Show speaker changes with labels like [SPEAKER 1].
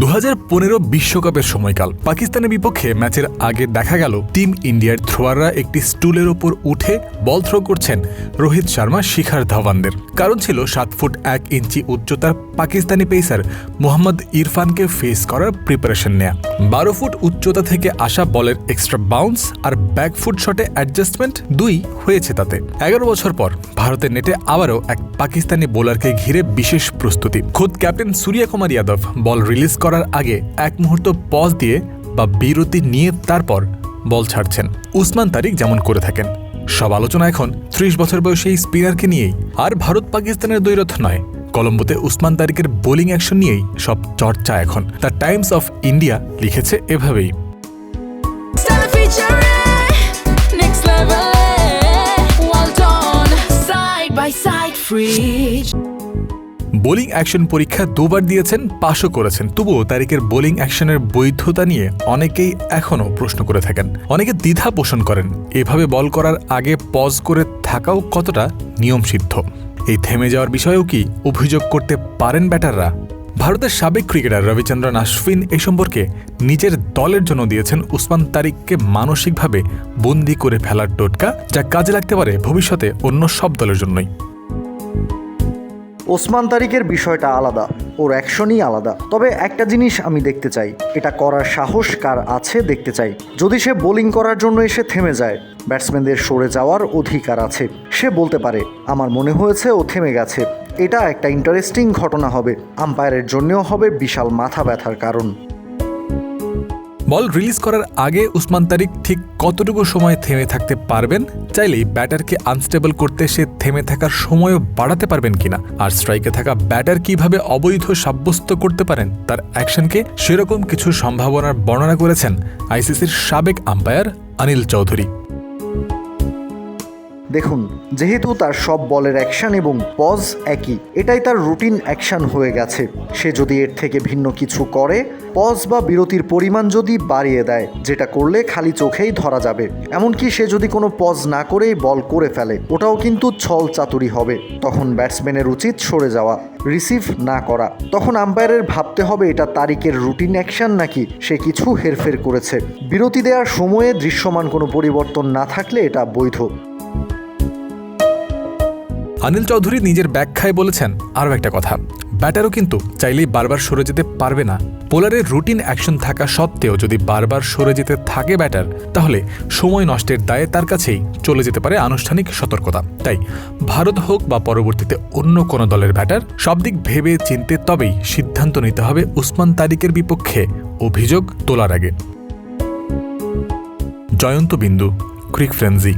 [SPEAKER 1] দু হাজার বিশ্বকাপের সময়কাল। পাকিস্তানের বিপক্ষে ম্যাচের আগে দেখা গেল, টিম ইন্ডিয়ার থ্রোয়াররা একটি স্টুলের ওপর উঠে বল থ্রো করছেন রোহিত শর্মা, শিখার ধাওয়ানদের। কারণ ছিল সাত ফুট এক ইঞ্চি উচ্চতার পাকিস্তানি পেসার মোহাম্মদ ইরফানকে ফেস করার প্রিপারেশন নেয়া। বারো ফুট উচ্চতা থেকে আসা বলের এক্সট্রা বাউন্স আর ব্যাক ফুট শটে অ্যাডজাস্টমেন্ট দুই হয়েছে তাতে। এগারো বছর পর ভারতের নেটে আবারও এক পাকিস্তানি বোলারকে ঘিরে বিশেষ প্রস্তুতি। খোদ captain Surya Kumar Yadav ball release করার আগে এক মুহূর্ত পজ দিয়ে বা বিরতি নিয়ে তারপর বল ছাড়ছেন। উসমান তারিক যেমন করে থাকেন। সব আলোচনা এখন ত্রিশ বছর বয়সী এই স্পিনারকে নিয়েই। আর ভারত পাকিস্তানের দ্বৈরথ নয়। কলম্বোতে উসমান তারিকের বোলিং অ্যাকশন নিয়েই সব চর্চা এখন। দ্য টাইমস অফ ইন্ডিয়া লিখেছে এভাবেই।
[SPEAKER 2] By.
[SPEAKER 1] বোলিং অ্যাকশন পরীক্ষা দুবার দিয়েছেন পাশও করেছেন। তবুও তারিকের বোলিং অ্যাকশনের বৈধতা নিয়ে অনেকেই এখনও প্রশ্ন করে থাকেন। অনেকে দ্বিধা পোষণ করেন। এভাবে বল করার আগে পজ করে থাকাও কতটা নিয়মসিদ্ধ? এই থেমে যাওয়ার বিষয়েও কি অভিযোগ করতে পারেন ব্যাটাররা? ভারতের সাবেক ক্রিকেটার রবিচন্দ্রন আশ্বিন এ সম্পর্কে নিজের দলের জন্য দিয়েছেন উসমান তারিককে মানসিকভাবে বন্দি করে ফেলার টোটকা, যা কাজে লাগতে পারে ভবিষ্যতে অন্য সব দলের জন্যই।
[SPEAKER 3] ওসমান তারিকের বিষয়টা আলাদা, ওর অ্যাকশনই আলাদা। তবে একটা জিনিস আমি দেখতে চাই, এটা করার সাহস কার আছে দেখতে চাই। যদি সে বোলিং করার জন্য এসে থেমে যায়, ব্যাটসম্যানদের সরে যাওয়ার অধিকার আছে। সে বলতে পারে, আমার মনে হয়েছে ও থেমে গেছে। এটা একটা ইন্টারেস্টিং ঘটনা হবে। আম্পায়ারের জন্যও হবে বিশাল মাথা ব্যথার কারণ।
[SPEAKER 1] বল রিলিজ করার আগে উসমান তারিক ঠিক কতটুকু সময় থেমে থাকতে পারবেন? চাইলেই ব্যাটারকে আনস্টেবল করতে সে থেমে থাকার সময়ও বাড়াতে পারবেন কিনা? আর স্ট্রাইকে থাকা ব্যাটার কীভাবে অবৈধ সাব্যস্ত করতে পারেন? তার অ্যাকশনকে সেরকম কিছু সম্ভাবনার বর্ণনা করেছেন আইসিসির সাবেক আম্পায়ার অনিল চৌধুরী।
[SPEAKER 3] দেখুন, যেহেতু তার সব বলের অ্যাকশন এবং পজ একই, এটাই তার রুটিন অ্যাকশন হয়ে গেছে। সে যদি এর থেকে ভিন্ন কিছু করে পজ বা বিরতির পরিমাণ যদি বাড়িয়ে দেয়, যেটা করলে খালি চোখেই ধরা যাবে। এমনকি সে যদি কোনো পজ না করেই বল করে ফেলে, ওটাও কিন্তু ছল চাতুরি হবে। তখন ব্যাটসম্যানের উচিত সরে যাওয়া রিসিভ না করা। তখন আম্পায়ারের ভাবতে হবে, এটা তারিকের রুটিন অ্যাকশন নাকি সে কিছু হেরফের করেছে। বিরতি দেওয়ার সময়ে দৃশ্যমান কোনো পরিবর্তন না থাকলে এটা বৈধ।
[SPEAKER 1] অনিল চৌধুরী নিজের ব্যাখ্যায় বলেছেন আরও একটা কথা। ব্যাটারও কিন্তু চাইলেই বারবার সরে যেতে পারবে না। বোলারের রুটিন অ্যাকশন থাকা সত্ত্বেও যদি বারবার সরে যেতে থাকে ব্যাটার, তাহলে সময় নষ্টের দায়ে তার কাছেই চলে যেতে পারে আনুষ্ঠানিক সতর্কতা। তাই ভারত হোক বা পরবর্তীতে অন্য কোনো দলের ব্যাটার, সব দিক ভেবে চিনতে তবেই সিদ্ধান্ত নিতে হবে উসমান তারিকের বিপক্ষে। অভিযোগ তোলার আগে। জয়ন্ত বিন্দু, ক্রিক ফ্রেন্সি